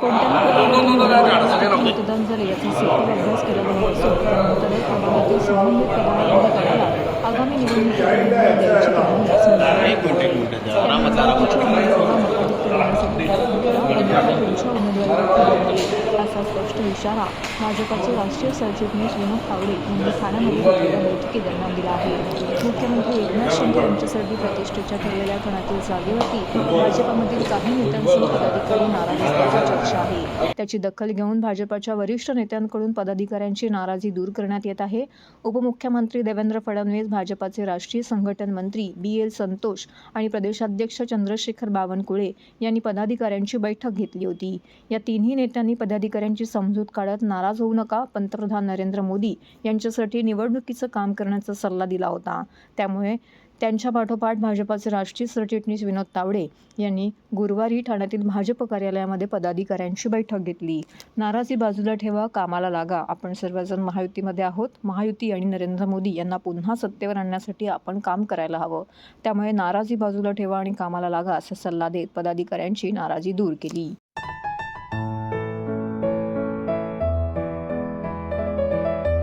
कोणत्याही मतदान झाले याचा सखोल अभ्यास केला जाणार असून त्यानंतर प्रभागातील संबंधित पदाधिकाऱ्याला आगामी निवडणुकीत असा स्पष्ट इशारा भाजपाचे राष्ट्रीय सरचिटणीस विनोद तावडे यांनी ठाण्यामध्ये बैठकीदरम्यान दिला आहे. मुख्यमंत्री एकनाथ शिंदे यांच्यासाठी प्रतिष्ठेच्या ठरलेल्या गणातील जागेवरती भाजपामधील काही नेत्यांसह पदाधिकारी नाराज असल्याची चर्चा आहे. त्याची दखल घेऊन भाजपाच्या वरिष्ठ नेत्यांकडून पदाधिकाऱ्यांची नाराजी दूर करण्यात येत आहे. उपमुख्यमंत्री देवेंद्र फडणवीस भाजपाचे राष्ट्रीय संघटन मंत्री बी एल संतोष आणि प्रदेशाध्यक्ष चंद्रशेखर बावनकुळे यांनी पदाधिकाऱ्यांची बैठक घेतली होती. या तिन्ही नेत्यांनी पदाधिकाऱ्यांची समजूत काढत नाराज होऊ नका पंतप्रधान नरेंद्र मोदी यांच्यासाठी निवडणुकीचं काम करण्याचा सल्ला दिला होता. त्यामुळे त्यांच्या पाठोपाठ भाजपाचे राष्ट्रीय सरचिटणीस विनोद तावडे यांनी गुरुवारी ठाण्यातील भाजप कार्यालयामध्ये पदाधिकाऱ्यांची बैठक घेतली. नाराजी बाजूला ठेवा कामाला लागा. आपण सर्वजण महायुतीमध्ये आहोत. महायुती आणि नरेंद्र मोदी यांना पुन्हा सत्तेवर आणण्यासाठी आपण काम करायला हवं. त्यामुळे नाराजी बाजूला ठेवा आणि कामाला लागा असा सल्ला देत पदाधिकाऱ्यांची नाराजी दूर केली.